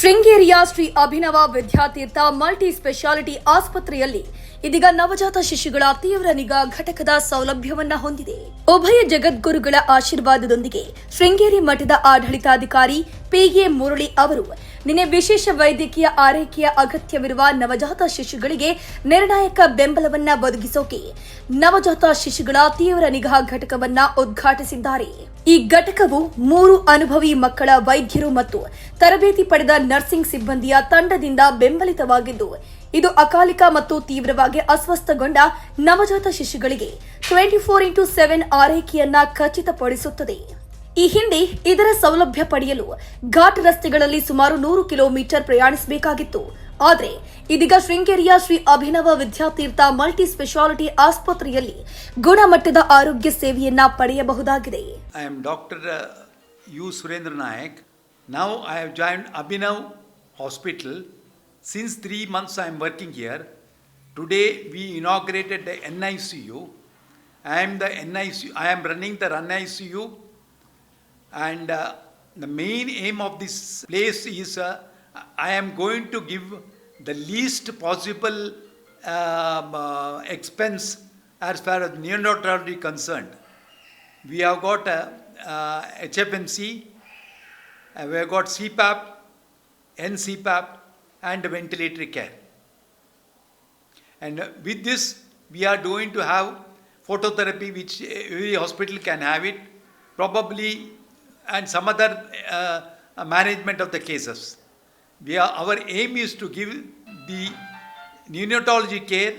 ಶೃಂಗೇರಿಯ Shri Abhinava Vidyatheertha multi speciality ಆಸ್ಪತ್ರೆಯಲ್ಲಿ ಇದೀಗ ನವಜಾತ ಶಿಶುಗಳ ತೀವ್ರ ನಿಗಾ ಘಟಕದ ಸೌಲಭ್ಯವನ್ನ ಹೊಂದಿದೆ. ಉಭಯ ಜಗದ್ಗುರುಗಳ ಆಶೀರ್ವಾದದೊಂದಿಗೆ ಶೃಂಗೇರಿ ಮಠದ ಆಡಳಿತಾಧಿಕಾರಿ ಪಿಎ ಮುರಳಿ ಅವರು ನಿನ್ನೆ ವಿಶೇಷ ವೈದ್ಯಕೀಯ ಆರೈಕೆಯ ಅಗತ್ಯವಿರುವ ನವಜಾತ ಶಿಶುಗಳಿಗೆ ನಿರ್ಣಾಯಕ ಬೆಂಬಲವನ್ನ ಒದಗಿಸೋಕೆ ನವಜಾತ ಶಿಶುಗಳ ತೀವ್ರ ನಿಗಾ ಘಟಕವನ್ನ ಉದ್ಘಾಟಿಸಿದ್ದಾರೆ. ಈ ಘಟಕವು ಮೂರು ಅನುಭವಿ ಮಕ್ಕಳ ವೈದ್ಯರು ಮತ್ತು ತರಬೇತಿ ಪಡೆದ ನರ್ಸಿಂಗ್ ಸಿಬ್ಬಂದಿಯ ತಂಡದಿಂದ ಬೆಂಬಲಿತವಾಗಿದ್ದು, ಇದು ಅಕಾಲಿಕ ಮತ್ತು ತೀವ್ರವಾಗಿ ಅಸ್ವಸ್ಥಗೊಂಡ ನವಜಾತ ಶಿಶುಗಳಿಗೆ ಟ್ವೆಂಟಿ ಫೋರ್ ಇಂಟು ಸೆವೆನ್ ಆರೈಕೆಯನ್ನ ಖಚಿತಪಡಿಸುತ್ತದೆ. ಈ ಹಿಂದೆ ಇದರ ಸೌಲಭ್ಯ ಪಡೆಯಲು ಘಾಟ್ ರಸ್ತೆಗಳಲ್ಲಿ ಸುಮಾರು ನೂರು ಕಿಲೋಮೀಟರ್ ಪ್ರಯಾಣಿಸಬೇಕಾಗಿತ್ತು. ಆದರೆ ಇದೀಗ ಶೃಂಗೇರಿಯ ಶ್ರೀ ಅಭಿನವ ವಿದ್ಯಾತೀರ್ಥ ಮಲ್ಟಿ ಸ್ಪೆಷಾಲಿಟಿ ಆಸ್ಪತ್ರೆಯಲ್ಲಿ ಗುಣಮಟ್ಟದ ಆರೋಗ್ಯ ಸೇವೆಯನ್ನು ಪಡೆಯಬಹುದಾಗಿದೆ. I am doctor U Surendra Nayak now I have join Abhinav hospital since three months I am working here today we inaugurated the N I C U I am the N I C I am running the run I C U and uh, the main aim of this place is uh, I am going to give the least possible um, uh, expense as far as neonatology concerned. We have got uh, uh, HFMC, uh, we have got CPAP, NCPAP, and ventilatory care. And uh, with this, we are going to have phototherapy, which every hospital can have it, probably, and some other uh, uh, management of the cases. We are, our aim is to give the neonatology care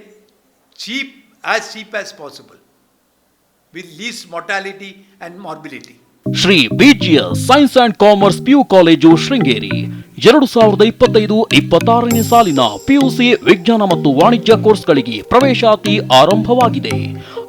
cheap, as cheap as possible, with least mortality and morbidity. Shri BGS science and commerce PU college Sringeri ಎರಡು ಸಾವಿರದ ಇಪ್ಪತ್ತೈದು ಇಪ್ಪತ್ತಾರನೇ ಸಾಲಿನ PUC ವಿಜ್ಞಾನ ಮತ್ತು ವಾಣಿಜ್ಯ ಕೋರ್ಸ್ಗಳಿಗೆ ಪ್ರವೇಶಾತಿ ಆರಂಭವಾಗಿದೆ